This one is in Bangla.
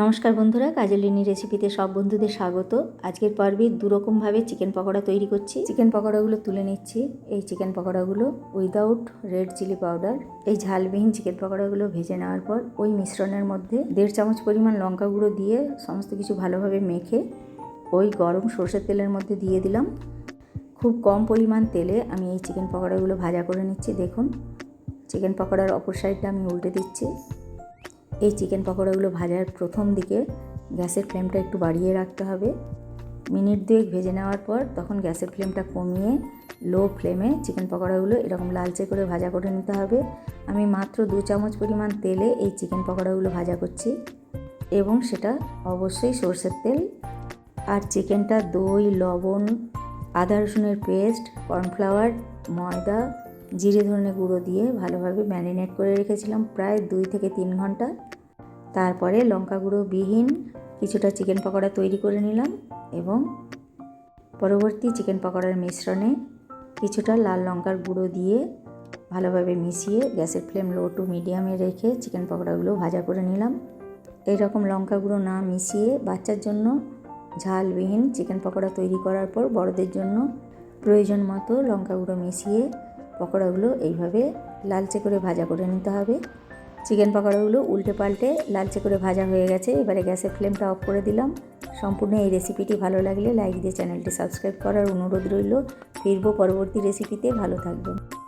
নমস্কার বন্ধুরা কাজলিনী রেসিপিতে সব বন্ধুদের স্বাগত। আজকের পর্বে দুরকমভাবে চিকেন পকোড়া তৈরি করছি। চিকেন পকোড়াগুলো তুলে নিচ্ছি। এই চিকেন পকোড়াগুলো উইদাউট রেড চিলি পাউডার এই ঝালবিহীন চিকেন পকোড়াগুলো ভেজে নেওয়ার পর ওই মিশ্রণের মধ্যে দেড় চামচ পরিমাণ লঙ্কা গুঁড়ো দিয়ে সমস্ত কিছু ভালোভাবে মেখে ওই গরম সর্ষের তেলের মধ্যে দিয়ে দিলাম। খুব কম পরিমাণ তেলে আমি এই চিকেন পকোড়াগুলো ভাজা করে নিচ্ছি। দেখুন, চিকেন পকোড়ার অপর সাইডটা আমি উল্টে দিচ্ছি। এই চিকেন পকোড়াগুলো ভাজার প্রথম দিকে গ্যাসের ফ্লেমটা একটু বাড়িয়ে রাখতে হবে। মিনিট দুয়েক ভেজে নেওয়ার পর তখন গ্যাসের ফ্লেমটা কমিয়ে লো ফ্লেমে চিকেন পকোড়াগুলো এরকম লালচে করে ভাজা করে নিতে হবে। আমি মাত্র দু চামচ পরিমাণ তেলে এই চিকেন পকোড়াগুলো ভাজা করছি এবং সেটা অবশ্যই সর্ষের তেল আর চিকেনটা দই, লবণ, আদা রসুনের পেস্ট, কর্নফ্লাওয়ার, ময়দা জিরে ধনে গুঁড়ো দিয়ে ভালোভাবে ম্যারিনেট করে রেখেছিলাম প্রায় দুই থেকে তিন ঘণ্টা। তারপরে লঙ্কা গুঁড়ো বিহীন কিছুটা চিকেন পকোড়া তৈরি করে নিলাম এবং পরবর্তী চিকেন পকোড়ার মিশ্রণে কিছুটা লাল লঙ্কার গুঁড়ো দিয়ে ভালোভাবে মিশিয়ে গ্যাসের ফ্লেম লো টু মিডিয়ামে রেখে চিকেন পকোড়াগুলো ভাজা করে নিলাম। এই রকম লঙ্কা গুঁড়ো না মিশিয়ে বাচ্চার জন্য ঝালবিহীন চিকেন পকোড়া তৈরি করার পর বড়দের জন্য প্রয়োজন মতো লঙ্কা গুঁড়ো মিশিয়ে পকোড়াগুলো এইভাবে লালচে করে ভাজা করে নিতে হবে। চিকেন পকোড়াগুলো উল্টে পাল্টে লালচে করে ভাজা হয়ে গেছে। এবারে গ্যাসের ফ্লেমটা অফ করে দিলাম। সম্পূর্ণ এই রেসিপিটি ভালো লাগলে লাইক দিয়ে চ্যানেলটি সাবস্ক্রাইব করার অনুরোধ রইল। ফিরবো পরবর্তী রেসিপিতে। ভালো থাকবেন।